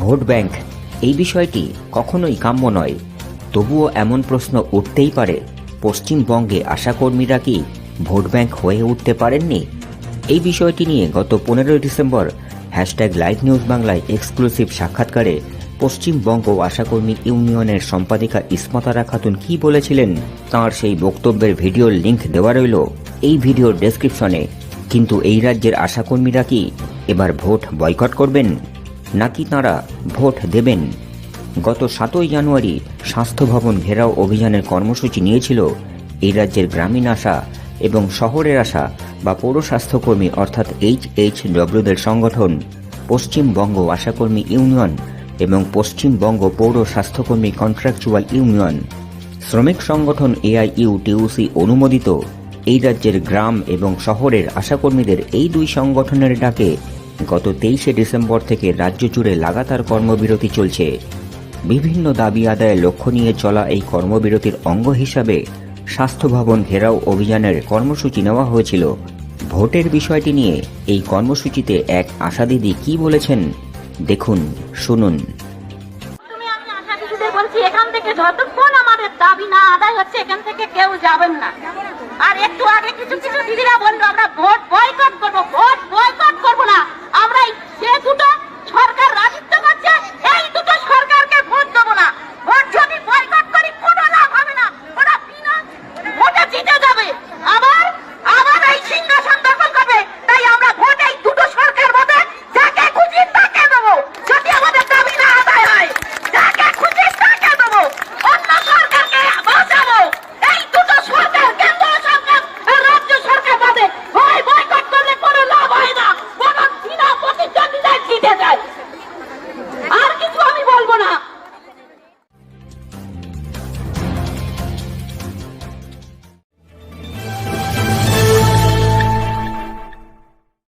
Vote bank. এই বিষয়টি কখনোই কাম্য নয়। তবুও এমন প্রশ্ন উঠতেই পারে, পশ্চিমবঙ্গে আশাকর্মীরা কি ভোট ব্যাংক হয়ে উঠতে পারেননি? এই বিষয়টি নিয়ে গত পনেরোই ডিসেম্বর হ্যাশট্যাগ লাইভ নিউজ বাংলায় এক্সক্লুসিভ সাক্ষাৎকারে পশ্চিমবঙ্গ আশাকর্মী ইউনিয়নের সম্পাদিকা ইসমতারা খাতুন কি বলেছিলেন তাঁর সেই বক্তব্যের ভিডিওর লিঙ্ক দেওয়া রইল এই ভিডিওর ডেসক্রিপশনে। কিন্তু এই রাজ্যের আশাকর্মীরা কি এবার ভোট বয়কট করবেন? নাকি তাঁরা ভোট দেবেন? গত সাতই জানুয়ারি স্বাস্থ্য ভবন ঘেরাও অভিযানের কর্মসূচি নিয়েছিল এই রাজ্যের গ্রামীণ আশা এবং শহরের আশা বা পৌর স্বাস্থ্যকর্মী অর্থাৎ এইচ এইচ ডব্লিউদের সংগঠন, পশ্চিমবঙ্গ আশাকর্মী ইউনিয়ন এবং পশ্চিমবঙ্গ পৌর স্বাস্থ্যকর্মী কন্ট্রাকচুয়াল ইউনিয়ন। শ্রমিক সংগঠন এআইইউ টিউসি অনুমোদিত এই রাজ্যের গ্রাম এবং শহরের আশাকর্মীদের এই দুই সংগঠনের ডাকে গত তেইশে ডিসেম্বর থেকে রাজ্য জুড়ে লাগাতার কর্মবিরতি চলছে। বিভিন্ন দাবি আদায়ে লক্ষ্য নিয়ে চলা এই কর্মবিরতির অঙ্গ হিসাবে স্বাস্থ্য ভবন ঘেরাও অভিযানের কর্মসূচি নেওয়া হয়েছিল। ভোটের বিষয়টি নিয়ে এই কর্মসূচিতে এক আশাদিদি কি বলেছেন, দেখুন, শুনুন। আশা না না। আর একটু আগে কিছু কিছু দিদিরা বলল, আমরা ভোট বয়কট করব, ভোট